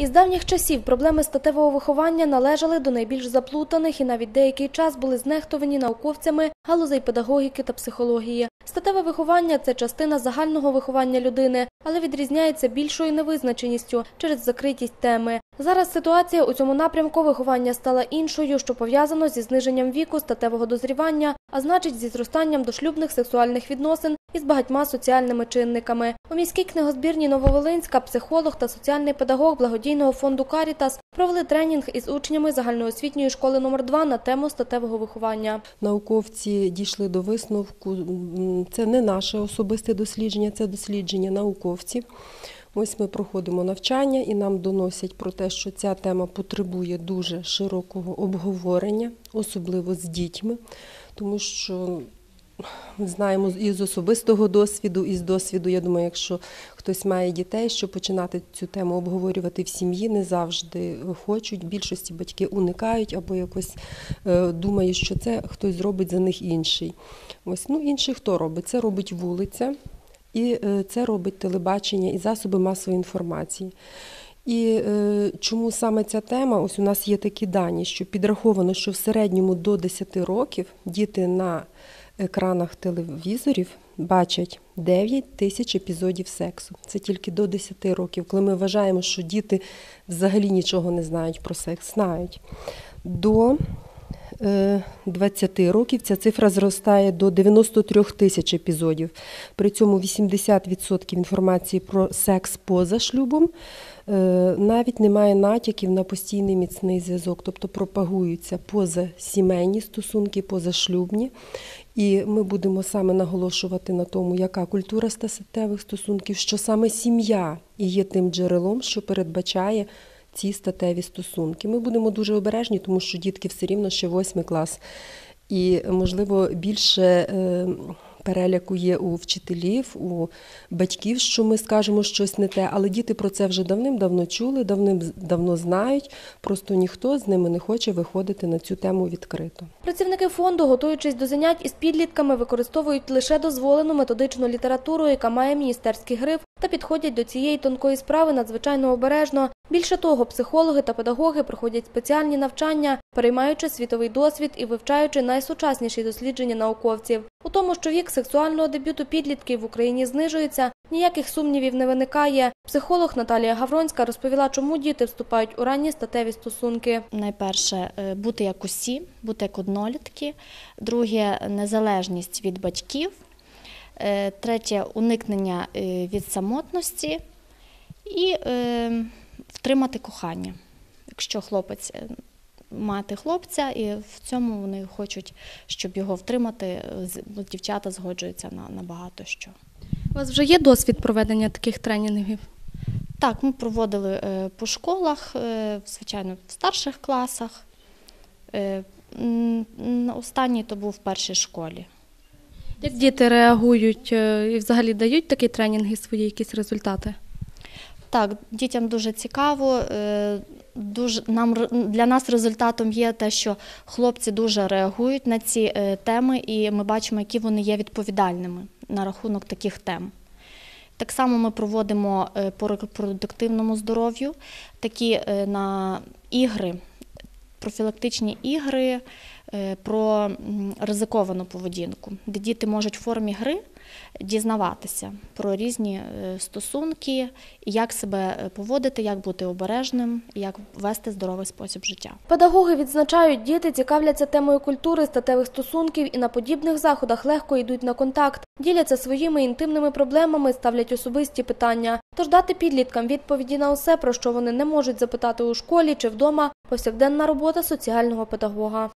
Із давніх часів проблеми статевого виховання належали до найбільш заплутаних і навіть деякий час були знехтовані науковцями галузей педагогіки та психології. Статеве виховання це частина загального виховання людини, але відрізняється більшою невизначеністю через закритість теми. Зараз ситуація у цьому напрямку виховання стала іншою, що пов'язано зі зниженням віку статевого дозрівання, а значить зі зростанням дошлюбних сексуальних відносин із багатьма соціальними чинниками. У міській книгозбірні Нововолинська психолог та соціальний педагог благодійного фонду Карітас провели тренінг із учнями загальноосвітньої школи номер 2 на тему статевого виховання. Науковці дійшли до висновку. Це не наше особисте дослідження, це дослідження науковців. Ось ми проходимо навчання і нам доносять про те, що ця тема потребує дуже широкого обговорення, особливо з дітьми, тому що ми знаємо із особистого досвіду, і з досвіду, я думаю, якщо хтось має дітей, що починати цю тему обговорювати в сім'ї не завжди хочуть. Більшості батьки уникають або якось е, думають, що це хтось зробить за них інший. Ось ну інший хто робить? Це робить вулиця, і е, це робить телебачення і засоби масової інформації. І е, чому саме ця тема? Ось у нас є такі дані, що підраховано, що в середньому до 10 років діти на екранах телевізорів бачать 9 тисяч епізодів сексу. Це тільки до 10 років, коли ми вважаємо, що діти взагалі нічого не знають про секс, знають. До 20 років ця цифра зростає до 93 тисяч епізодів. При цьому 80% інформації про секс поза шлюбом е, навіть немає натяків на постійний міцний зв'язок, тобто пропагуються позасімейні стосунки, позашлюбні. І ми будемо саме наголошувати на тому, яка культура статевих стосунків, що саме сім'я і є тим джерелом, що передбачає ці статеві стосунки. Ми будемо дуже обережні, тому що дітки все рівно ще восьмий клас. І, можливо, більше е, переляку є у вчителів, у батьків, що ми скажемо щось не те, але діти про це вже давним-давно чули, давним-давно знають. Просто ніхто з ними не хоче виходити на цю тему відкрито. Працівники фонду, готуючись до занять із підлітками, використовують лише дозволену методичну літературу, яка має міністерський гриф, та підходять до цієї тонкої справи надзвичайно обережно. Більше того, психологи та педагоги проходять спеціальні навчання, переймаючи світовий досвід і вивчаючи найсучасніші дослідження науковців. У тому, що вік сексуального дебюту підлітків в Україні знижується, ніяких сумнівів не виникає. Психолог Наталія Гавронська розповіла, чому діти вступають у ранні статеві стосунки. Найперше е, бути як усі, бути як однолітки. Друге незалежність від батьків. Е, Третє уникнення е, від самотності і е, втримати кохання. Якщо хлопець мати хлопця, і в цьому вони хочуть, щоб його втримати, бо дівчата згоджуються на, на багато що. У вас вже є досвід проведення таких тренінгів? Так, ми проводили по школах, звичайно, в старших класах. Останній то був в першій школі. Як діти реагують е, і взагалі дають такі тренінги свої якісь результати? Так, дітям дуже цікаво. е, Дуже нам для нас результатом є те, що хлопці дуже реагують на ці е, теми, і ми бачимо, які вони є відповідальними на рахунок таких тем. Так само ми проводимо по репродуктивному здоров'ю такі на ігри, профілактичні ігри про ризиковану поведінку, де діти можуть в формі гри дізнаватися про різні е, стосунки, як себе е, поводити, як бути обережним, як вести здоровий спосіб життя. Педагоги відзначають, діти цікавляться темою культури, статевих стосунків і на подібних заходах легко йдуть на контакт, діляться своїми інтимними проблемами, ставлять особисті питання. Тож дати підліткам відповіді на усе, про що вони не можуть запитати у школі чи вдома, повсякденна робота соціального педагога.